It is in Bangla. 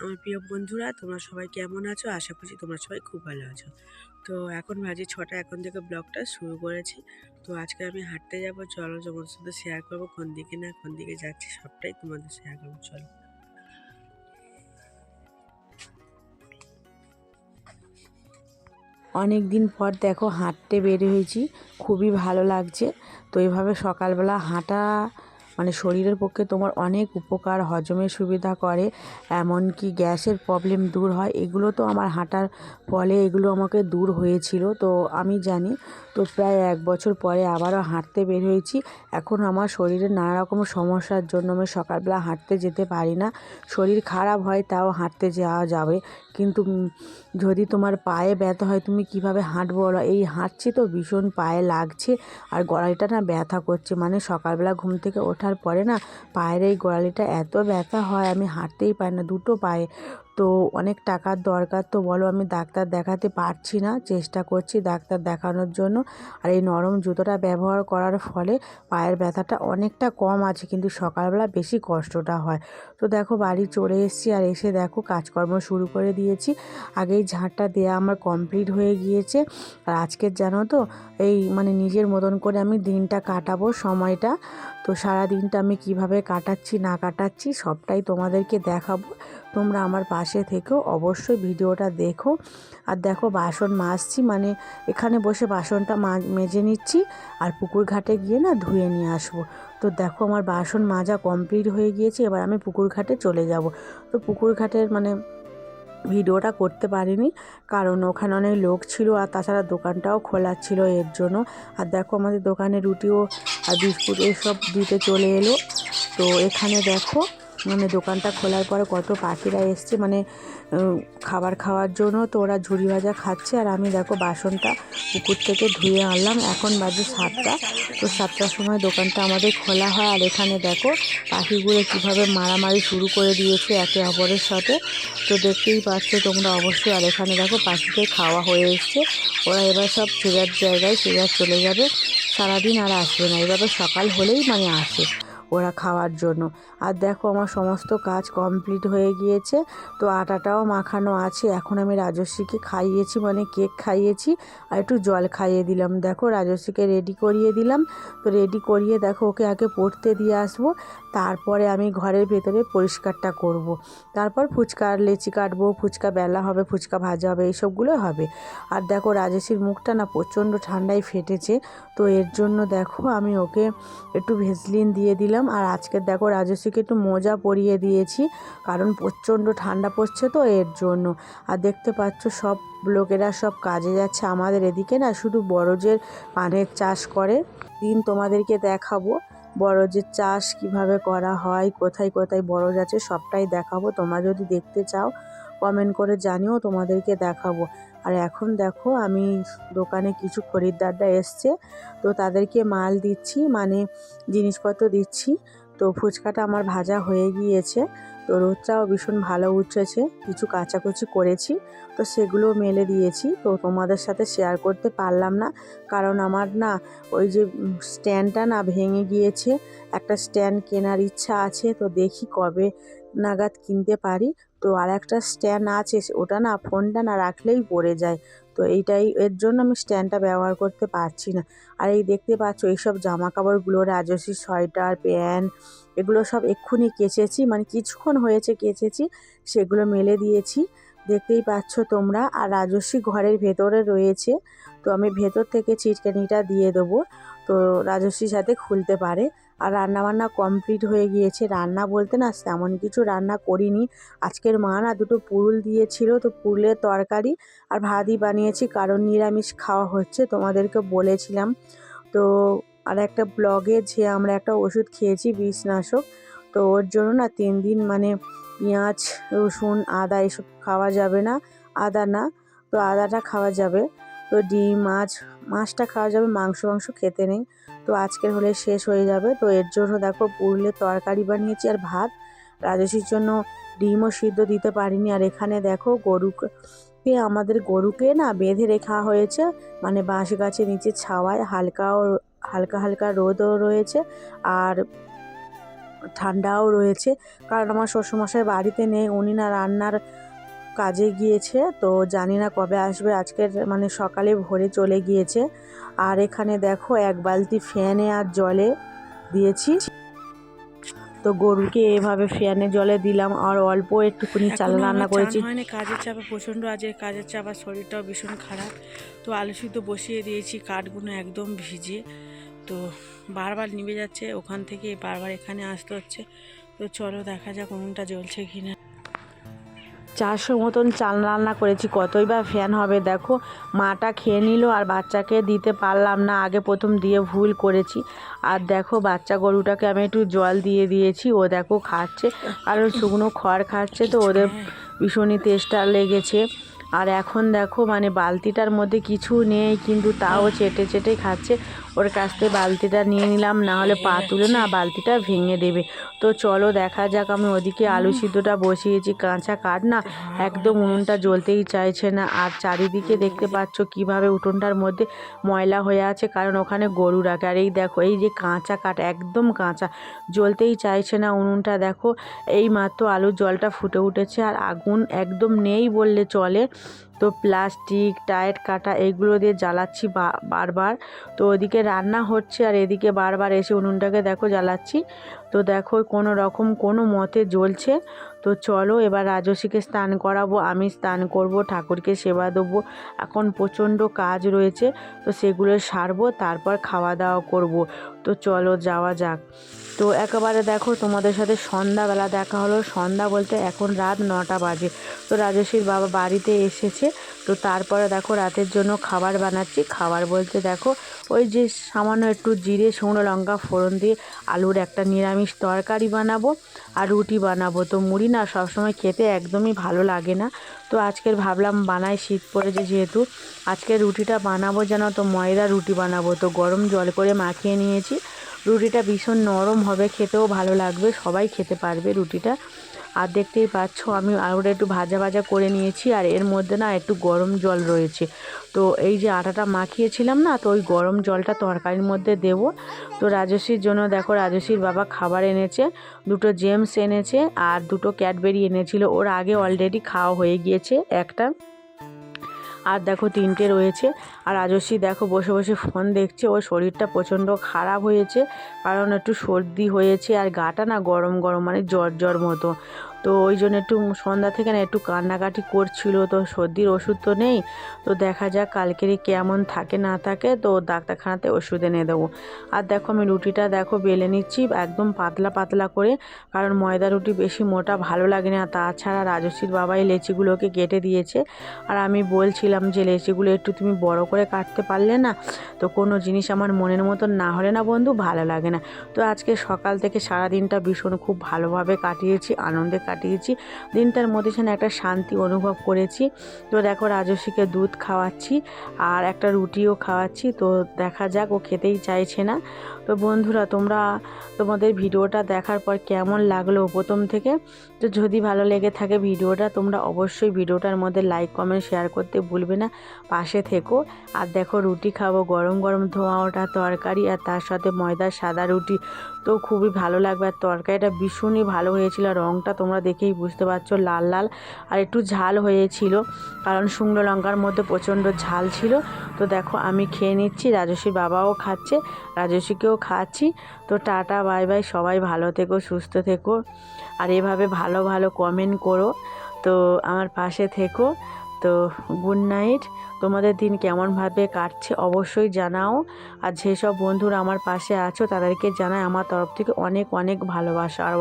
আমার প্রিয় বন্ধুরা, তোমরা সবাই কেমন আছো? আশা করছি তোমরা সবাই খুব ভালো আছো। তো এখন বাজে ছটা, এখন থেকে ব্লগটা শুরু করেছি। তো আজকে আমি হাঁটতে যাব। চলো তোমার সাথে শেয়ার করব কোন দিকে না কোন দিকে যাচ্ছি, সবটাই তোমাদের শেয়ার করব। চলো। অনেক দিন পর দেখো হাঁটতে বের হয়েছি। খুবই ভালো লাগছে। তো এইভাবে সকালবেলা হাঁটা মানে শরীরের পক্ষে তোমার অনেক উপকার হজমের সুবিধা করে, এমনকি গ্যাসের প্রবলেম দূর হয়। এগুলো তো আমার হাঁটার ফলে এগুলো আমাকে দূর হয়েছিল। তো আমি জানি, তো প্রায় এক বছর পরে আবারও হাঁটতে বের হয়েছি। এখন আমার শরীরে নানা রকম সমস্যার জন্য আমি সকালবেলা হাঁটতে যেতে পারি না। শরীর খারাপ হয় তাও হাঁটতে যাওয়া যাবে। কিন্তু যদি তোমার পায়ে ব্যথা হয়, তুমি কীভাবে হাঁটবো এই হাঁটছি তো ভীষণ পায়ে লাগছে আর গড়ালিটা না ব্যথা করছে। মানে সকালবেলা ঘুম থেকে ওঠার পরে না পায়ের এই গোড়ালিটা এত ব্যথা হয়, আমি হাঁটতেই পারি না দুটো পায়ে। তো অনেক টাকার দরকার, তো বলো আমি ডাক্তার দেখাতে পারছি না, চেষ্টা করছি ডাক্তার দেখানোর জন্য। আর এই নরম জুতোটা ব্যবহার করার ফলে পায়ের ব্যথাটা অনেকটা কম আছে, কিন্তু সকালবেলা বেশি কষ্টটা হয়। তো দেখো বাড়ি চলে এসেছি, আর এসে দেখো কাজকর্ম শুরু করে দিয়েছি। আগেই ঝাঁটটা দেওয়া আমার কমপ্লিট হয়ে গিয়েছে। আর আজকের জানো তো, এই মানে নিজের মতন করে আমি দিনটা কাটাবো, সময়টা। তো সারা দিনটা আমি কীভাবে কাটাচ্ছি, না কাটাচ্ছি সবটাই তোমাদেরকে দেখাবো। তোমরা আমার পাশে থেকেও অবশ্যই ভিডিওটা দেখো। আর দেখো বাসন মাজছি মানে এখানে বসে বাসনটা মেজে নিচ্ছি আর পুকুর ঘাটে গিয়ে না ধুয়ে নিয়ে আসব। তো দেখো আমার বাসন মাজা কমপ্লিট হয়ে গিয়েছে, এবার আমি পুকুর ঘাটে চলে যাব। তো পুকুর ঘাটের মানে ভিডিওটা করতে পারিনি, কারণ ওখানে অনেক লোক ছিল আর তাছাড়া দোকানটাও খোলা ছিল এর জন্য। আর দেখো আমাদের দোকানে রুটিও আর বিস্কুট এসব দিতে চলে এলো। তো এখানে দেখো মানে দোকানটা খোলার পরে কত পাখিরা এসছে মানে খাবার খাওয়ার জন্য। তো ওরা ঝুড়ি ভাজা খাচ্ছে আর আমি দেখো বাসনটা পুকুর থেকে ধুয়ে আনলাম। এখন বাজে সাতটা। তো সাতটার সময় দোকানটা আমাদের খোলা হয় আর এখানে দেখো পাখিগুলো কীভাবে মারামারি শুরু করে দিয়েছে একে অপরের সাথে। তো দেখতেই পাচ্ছ তোমরা অবশ্যই। আর এখানে দেখো পাখিদের খাওয়া হয়ে এসছে। ওরা এবার সব যার জায়গায় যার চলে যাবে। সারাদিন আর আসবে না। এভাবে সকাল হলেই মানে আসে। ওরা খাওয়ার জন্য। আর দেখো আমার সমস্ত কাজ কমপ্লিট হয়ে গিয়েছে। তো আটাটাও মাখানো আছে। এখন আমি রাজস্বীকে খাইয়েছি মানে কেক খাইয়েছি, আর একটু জল খাইয়ে দিলাম। দেখো রাজস্বীকে রেডি করিয়ে দিলাম। তো রেডি করিয়ে দেখো ওকে আগে পড়তে দিয়ে আসব। তারপরে আমি ঘরের ভেতরে পরিষ্কারটা করব। তারপর ফুচকা, লেচি কাটবো, ফুচকা বেলা হবে, ফুচকা ভাজা হবে, এইসবগুলো হবে। আর দেখো রাজেশীর মুখটা না প্রচণ্ড ঠান্ডায় ফেটেছে। তো এর জন্য দেখো আমি ওকে একটু ভেসলিন দিয়ে দিলাম। আর আজকে দেখো রাজস্বীকে একটু মোজা পরিয়ে দিয়েছি, কারণ প্রচণ্ড ঠান্ডা পড়ছে তো এর জন্য। আর দেখতে পাচ্ছ সব লোকেরা সব কাজে যাচ্ছে। আমাদের এদিকে না শুধু বরজের পানের চাষ করে। দিন তোমাদেরকে দেখাবো। বরজের চাষ কীভাবে করা হয়, কোথায় কোথায় বরজ আছে সবটাই দেখাবো। তোমরা যদি দেখতে চাও কমেন্ট করে জানিও, তোমাদেরকে দেখাবো। আর এখন দেখো আমি দোকানে কিছু খরিদ্দাররা এসছে, তো তাদেরকে মাল দিচ্ছি মানে জিনিসপত্র দিচ্ছি। তো ফুচকাটা আমার ভাজা হয়ে গিয়েছে, তো রোদটাও ভীষণ ভালো উঠেছে, কিছু কাচাকুচি করেছি, তো সেগুলো মেলে দিয়েছি। তো তোমাদের সাথে শেয়ার করতে পারলাম না, কারণ আমার না ওই যে স্ট্যান্ডটা না ভেঙে গিয়েছে, একটা স্ট্যান্ড কেনার ইচ্ছা আছে, তো দেখি কবে নাগাদ কিনতে পারি। তো আর একটা স্ট্যান্ড আছে, ওটা না ফোনটা না রাখলেই পড়ে যায়। তো এইটাই, এর জন্য আমি স্ট্যান্ডটা ব্যবহার করতে পারছি না। আর এই দেখতে পাচ্ছ, এইসব জামা কাপড়গুলো রাজস্বী সোয়েটার, প্যান্ট, এগুলো সব এক্ষুনি কেচেছি। মানে কিছুক্ষণ হয়েছে কেচেছি, সেগুলো মেলে দিয়েছি। দেখতেই পাচ্ছ তোমরা, আর রাজস্বী ঘরের ভেতরে রয়েছে। তো আমি ভেতর থেকে চিটকানিটা দিয়ে দেবো। তো রাজস্বীর সাথে খুলতে পারে। আর রান্নাবান্না কমপ্লিট হয়ে গিয়েছে। রান্না বলতে না তেমন কিছু রান্না করিনি। আজকের মা না দুটো পুরুল দিয়েছিল, তো পুরুলের তরকারি আর ভাতই বানিয়েছি, কারণ নিরামিষ খাওয়া হচ্ছে, তোমাদেরকে বলেছিলাম। তো আর একটা ব্লগে যে আমরা একটা ওষুধ খেয়েছি, বিষনাশক, তো ওর জন্য না তিন দিন মানে পেঁয়াজ, রসুন, আদা এসব খাওয়া যাবে না, আদা না, তো আদাটা খাওয়া যাবে। তো ডিম, মাছ, মাছটা খাওয়া যাবে মাংস মাংস খেতে নেই। তো আজকের হলে শেষ হয়ে যাবে। তো এর জন্য দেখো পুরুলের তরকারি বানিয়েছি আর ভাত। রাজস্বীর জন্য ডিমও সিদ্ধ দিতে পারিনি। আর এখানে দেখো গরুকে আমাদের গরুকে না বেঁধে রেখা হয়েছে। মানে বাঁশ গাছের নিচে ছাওয়ায় হালকাও, হালকা হালকা রোদও রয়েছে আর ঠান্ডাও রয়েছে। কারণ আমার শ্বশুরমশাই বাড়িতে নেই, উনি না রান্নার কাজে গিয়েছে তো জানি না কবে আসবে। আজকের মানে সকালে ভোরে চলে গিয়েছে। আর এখানে দেখো এক বালতি ফ্যানে আর জলে দিয়েছি। তো গরুকে এভাবে ফ্যানে জলে দিলাম। আর অল্প একটুখানি চাল রান্না করেছি। কাজের চাপে প্রচণ্ড আজকে কাজের চাপ আর শরীরটাও ভীষণ খারাপ। তো আলু সিদ্ধ বসিয়ে দিয়েছি কাঠগুলো একদম ভিজে তো বারবার নিভে যাচ্ছে ওখান থেকে বারবার এখানে আসতে হচ্ছে। তো চলো দেখা যাক উনুনটা জ্বলছে কিনা। চারশো মতন চাল রান্না করেছি, কতই বা ফ্যান হবে দেখো। মাটা খেয়ে নিল আর বাচ্চাকে দিতে পারলাম না, আগে প্রথম দিয়ে ভুল করেছি। আর দেখো, বাচ্চা গরুটাকে আমি একটু জল দিয়ে দিয়েছি, ও দেখো খাচ্ছে কারণ শুকনো খড় খাচ্ছে তো, ওদের ভীষণই তেষ্টা লেগেছে। আর এখন দেখো মানে বালতিটার মধ্যে কিছু নেই, কিন্তু তাও চেটে চেটে খাচ্ছে। ওর কাছ থেকে বালতিটা নিয়ে নিলাম, না হলে পা তুলে না বালতিটা ভেঙে দেবে। তো চলো দেখা যাক, আমি ওদিকে আলু সিদ্ধটা বসিয়েছি, কাঁচা কাঠ না, একদম উনুনটা জ্বলতেই চাইছে না। আর চারিদিকে দেখতে পাচ্ছ কীভাবে উঠোনটার মধ্যে ময়লা হয়ে আছে, কারণ ওখানে গরু রাখে। আর এই দেখো, এই যে কাঁচা কাঠ, একদম কাঁচা, জ্বলতেই চাইছে না উনুনটা। দেখো এই মাত্র আলুর জলটা ফুটে উঠেছে, আর আগুন একদম নেই বললে চলে। তো প্লাস্টিক, টায়ার কাটা এগুলো দিয়ে জ্বালাচ্ছি বারবার। তো ওদিকে রান্না হচ্ছে আর এদিকে বারবার এসে উনুনটাকে দেখো জ্বালাচ্ছি। তো দেখো কোনো রকম কোনো মতে জ্বলছে। তো চলো এবার রাজস্বীকে স্নান করাবো, আমি স্নান করব, ঠাকুরকে সেবা দেবো। এখন প্রচণ্ড কাজ রয়েছে, তো সেগুলো সারবো, তারপর খাওয়া দাওয়া করব। তো চলো যাওয়া যাক। তো একেবারে দেখো তোমাদের সাথে সন্ধ্যাবেলা দেখা হলো। সন্ধ্যা বলতে এখন রাত নটা বাজে। তো রাজস্বীর বাবা বাড়িতে এসেছে, তো তারপরে দেখো রাতের জন্য খাবার বানাচ্ছি। খাবার বলতে দেখো ওই যে সামান্য একটু জিরে, শুকনো লঙ্কা, ফোড়ন দিয়ে আলুর একটা নিরামিষ তরকারি বানাবো আর রুটি বানাবো। তো মুড়ি না, সবসময় খেতে একদমই ভালো লাগে না। তো আজকের ভাবলাম বানাই শীত পড়েছে যেহেতু, আজকে রুটিটা বানাবো যেন, তো ময়দা রুটি বানাবো। তো গরম জল করে মাখিয়ে নিয়েছি। রুটিটা ভীষণ নরম হবে, খেতেও ভালো লাগবে, সবাই খেতে পারবে রুটিটা। আর দেখতেই পাচ্ছ, আমি আলুটা একটু ভাজা ভাজা করে নিয়েছি, আর এর মধ্যে না একটু গরম জল রয়েছে। তো এই যে আটাটা মাখিয়েছিলাম না, তো ওই গরম জলটা তরকারির মধ্যে দেব। তো রাজস্বীর জন্য দেখো রাজস্বীর বাবা খাবার এনেছে, দুটো জেমস এনেছে, আর দুটো ক্যাডবেরি এনেছিল। ওর আগে অলরেডি খাওয়া হয়ে গিয়েছে একটা। আর দেখো তিনটে রয়েছে। আর রাজস্বী দেখো বসে বসে ফোন দেখছে। ওর শরীরটা প্রচণ্ড খারাপ হয়েছে, কারণ একটু সর্দি হয়েছে। আর গাটা না গরম গরম মানে জ্বর জ্বর মতো। তো ওই জন্য একটু সন্ধ্যা থেকে না একটু কান্নাকাটি করছিল। তো সর্দির ওষুধ তো নেই। তো দেখা যাক কালকেরই কেমন থাকে না থাকে, তো ডাক্তারখানাতে ওষুধ এনে দেবো। আর দেখো আমি রুটিটা দেখো বেলে নিচ্ছি একদম পাতলা পাতলা করে, কারণ ময়দা রুটি বেশি মোটা ভালো লাগে না। তাছাড়া রাজস্বীর বাবাই লেচিগুলোকে কেটে দিয়েছে। আর আমি বলছিলাম যে লেচিগুলো একটু তুমি বড় করে কাটতে পারলে না, তো কোনো জিনিস আমার মনের মতন না হলে না বন্ধু, ভালো লাগে না। তো আজকে সকাল থেকে সারা দিনটা ভীষণ খুব ভালোভাবে কাটিয়েছি, আনন্দে কাটিয়েছি। দিনটার মধ্যে সেখানে একটা শান্তি অনুভব করেছি। তো দেখো রাজস্বীকে দুধ খাওয়াচ্ছি আর একটা রুটিও খাওয়াচ্ছি। তো দেখা যাক ও খেতেই চাইছে না। তো বন্ধুরা, তোমরা তোমাদের ভিডিওটা দেখার পর কেমন লাগল প্রথম থেকে? তো যদি ভালো লেগে থাকে ভিডিওটা, তোমরা অবশ্যই ভিডিওটার মধ্যে লাইক কমেন্ট শেয়ার করতে ভুলবে না। পাশে থেকো। আর দেখো, রুটি খাব, গরম গরম ধোঁয়া ওঠা তরকারি আর তার সাথে ময়দার সাদা রুটি। তো খুবই ভালো লাগবে। আর তরকারিটা ভীষণই ভালো হয়েছিল। রঙটা তোমরা দেখেই বুঝতে পারছ, লাল লাল। আর একটু ঝাল হয়েছিল, কারণ শুকনো লঙ্কার মধ্যে প্রচণ্ড ঝাল ছিল। তো দেখো, আমি খেয়ে নিচ্ছি। রাজস্বীর বাবাও খাচ্ছে। রাজস্বীকেও খাচ্ছি। তো টাটা, বাই বাই। সবাই ভালো থেকো, সুস্থ থেকো। আর এভাবে ভালো ভালো কমেন্ট করো। তো আমার পাশে থেকো। তো গুড নাইট তোমাদের দিন কেমনভাবে কাটছে অবশ্যই জানাও। আর যেসব বন্ধুরা আমার পাশে আছো, তাদেরকে জানাই আমার তরফ থেকে অনেক অনেক ভালোবাসা। আর